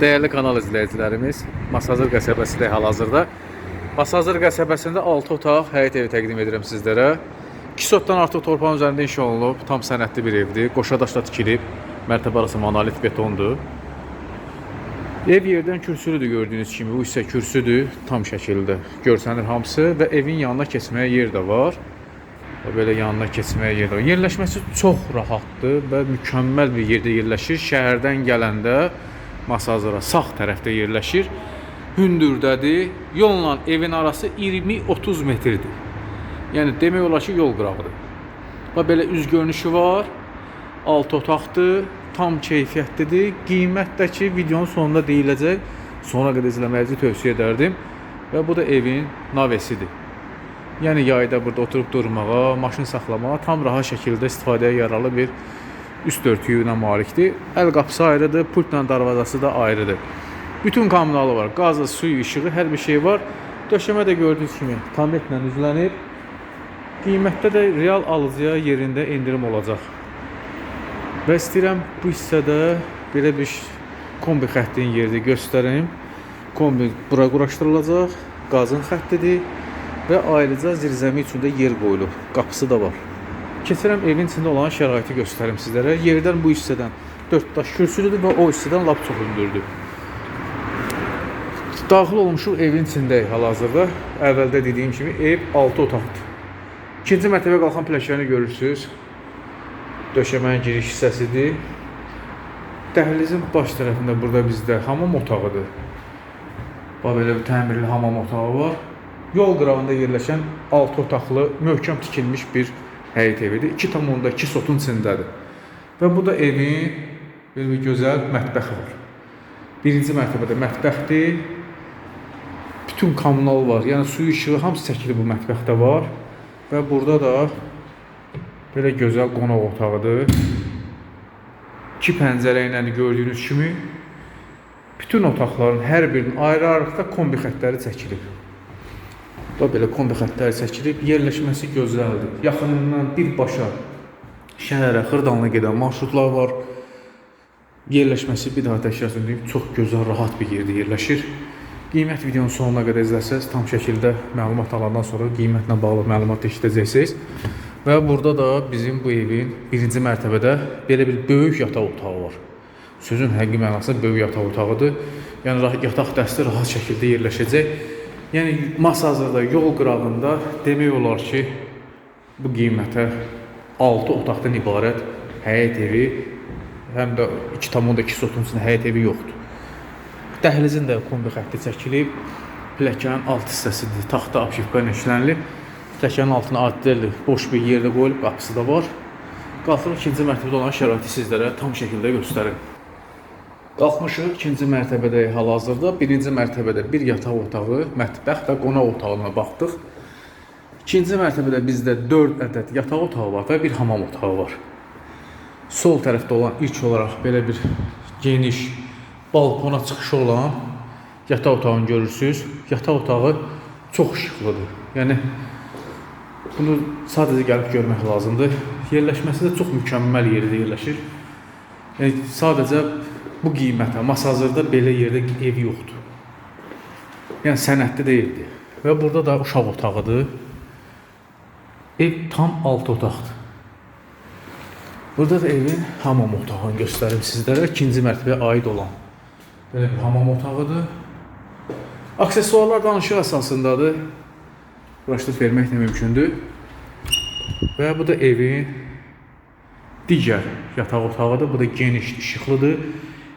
Değerli kanal izləyicilərimiz, Masazır qəsəbəsində hal-hazırda. Masazır qəsəbəsində 6 otaq həyət evi təqdim edirəm sizlərə. 2 sotdan artıq torpağın üzərində inşa olunub, tam sənədli bir evdir. Qoşadaşla tikilib, mərtəbə arası monolit betondur. Ev yerdən kürsülüdür gördüyünüz kimi. Bu isə kürsüdür, tam şəkildə görsənir hamısı və evin yanına keçməyə yer də var. Belə yanına keçməyə yer də var. Yerləşməsi çox rahatdır və mükəmməl bir yerdə yerləşir. Şəhərdən gələndə Masazıra sağ tərəfdə yerləşir. Hündürdədir. Yolla evin arası 20-30 metrdir. Yəni demək olar ki, yol qırağıdır. Və belə üz görünüşü var. 6 otaqdır, tam keyfiyyətlidir. Qiymət də ki, videonun sonunda deyiləcək. Sona qədər izləməyinizi tövsiyə edərdim. Və bu da evin navesidir. Yəni yayda burada oturub durmağa, maşın saxlamağa tam rahat şəkildə istifadəyə yararlı bir üst örtüyünə malikdir. Əl qapısı ayrıdır, pultla darvazası da ayrıdır. Bütün kommunalı var. Qazı, suyu, işığı, hər bir şey var. Döşəmə də gördüyünüz kimi kometlə üzlənib. Qiymətdə də real alıcıya yerində endirim olacaq. Və istəyirəm bu hissədə belə bir kombi xəttinin yerini göstərim. Kombi bura quraşdırılacaq, qazın xəttidir və ayrıca zirzəmi üçün də yer qoyulub. Qapısı da var. Keçirəm evin içində olan şəraiti göstərim sizlərə. Yerdən bu hissədən 4 daş kürsülüdür və o hissədən lap çox hündürdür. Daxil olmuşuq evin içindəyik hal-hazırda. Əvvəldə dediyim kimi ev 6 otaqdır. İkinci mərtəbə qalxan pilləkəni görürsüz. Döşəmənin giriş hissəsidir. Dəhlizin baş tərəfində burada bizdə hamam otağıdır. Bax belə bir təmirli hamam otağı var. Yol qırağında yerləşən 6 otaqlı, möhkəm tikilmiş bir həyət evidir. 2,2 sotun içindədir. Və bu da evin belə bir gözəl mətbəxi var. Birinci mərtəbədə mətbəxdir. Bütün kommunal var. Yəni suyu, işığı hamısı çəkili bu mətbəxdə var. Və burada da belə gözəl qonaq otağıdır. İki pəncərə ilə gördüyünüz kimi bütün otaqların hər birinin ayrı-ayrılıqda kombi xəttləri çəkilib. Da belə kombi xəttləri çəkilib, yerləşməsi gözəldir. Yaxınından birbaşa şəhərə, Xırdanla gedən marşrutlar var. Yerləşməsi bir daha təkrar söyləyim, çox gözəl, rahat bir yerdə yerləşir. Qiymət videonun sonuna qədər izləsəz, tam şəkildə məlumat alandan sonra qiymətlə bağlı məlumat eşidəcəksiniz. Və burada da bizim bu evin birinci mərtəbədə belə bir böyük yataq otağı var. Sözün həqiqi mənasında böyük yataq otağıdır. Yəni yataq dəsti rahat şəkildə yerləşəcək. Yəni masa hazırda yol qırağında demək olar ki, bu qiymətə 6 otaqdan ibarət həyət evi, həm də 2,2 sotun içində həyət evi yoxdur. Dəhlizin də kombi xətti çəkilib. Pilləkənin alt hissəsidir. Taxta apşifka ilə işlənilib. Pilləkənin altına addelli boş bir yerdə qoyulub, qapısı da var. Qalxırıq ikinci mərtəbədə olan şəraiti sizlərə tam şəkildə göstərim. Qalxmışıq ikinci mərtəbədə hal-hazırda. Birinci mərtəbədə bir yataq otağı, mətbəx və qonaq otağına baxdıq. İkinci mərtəbədə bizdə 4 ədəd yataq otağı var və bir hamam otağı var. Sol tərəfdə olan ilk olaraq belə bir geniş balkona çıxışı olan yataq otağını görürsüz. Yataq otağı çox işıqlıdır. Yəni bunu sadəcə gəlib görmək lazımdır. Yerləşməsi də çox mükəmməl yerdə yerləşir. Yəni sadəcə bu qiymətə, masazırda belə yerdə ev yoxdur. Yəni sənədli deyildi. Və burada da uşaq otağıdır. Ev tam 6 otaqdır. Burada da evin hamam otağını göstərim sizlərə. İkinci mərtəbəyə aid olan belə bir hamam otağıdır. Aksesuarlar danışıq əsasındadır. Quraşdırıb vermək də mümkündür. Və bu da evin digər yataq otağıdır. Bu da geniş, işıqlıdır.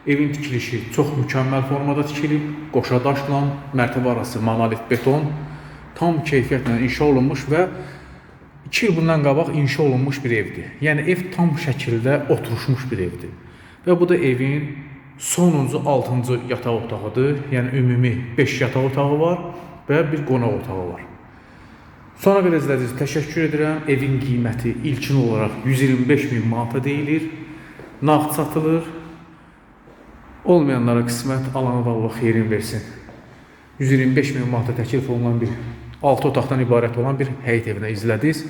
Evin tikilişi çox mükəmməl formada tikilib. Qoşa daşla, mərtəbə arası monolit beton, tam keyfiyyətlə inşa olunmuş və 2 il bundan qabaq inşa olunmuş bir evdir. Yəni ev tam şəkildə oturmuş bir evdir. Və bu da evin sonuncu 6-cı yataq otağıdır. Yəni ümumi 5 yataq otağı var və bir qonaq otağı var. Sonra belə izlədiniz, təşəkkür edirəm. Evin qiyməti ilkin olaraq 125 min manata deyilir. Nağd satılır. Olmayanlara qismət, alana da Allah xeyrin versin. 125 min manata təklif olunan bir 6 otaqdan ibarət olan bir həyət evinə izlədiniz.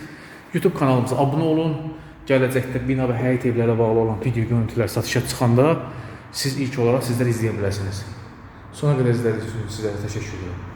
YouTube kanalımıza abunə olun. Gələcəkdə bina və həyət evlərə bağlı olan video görüntülər satışa çıxanda siz ilk olaraq sizlər izləyə bilərsiniz. Sona qədər izlədiyiniz üçün sizlərə təşəkkür edirəm.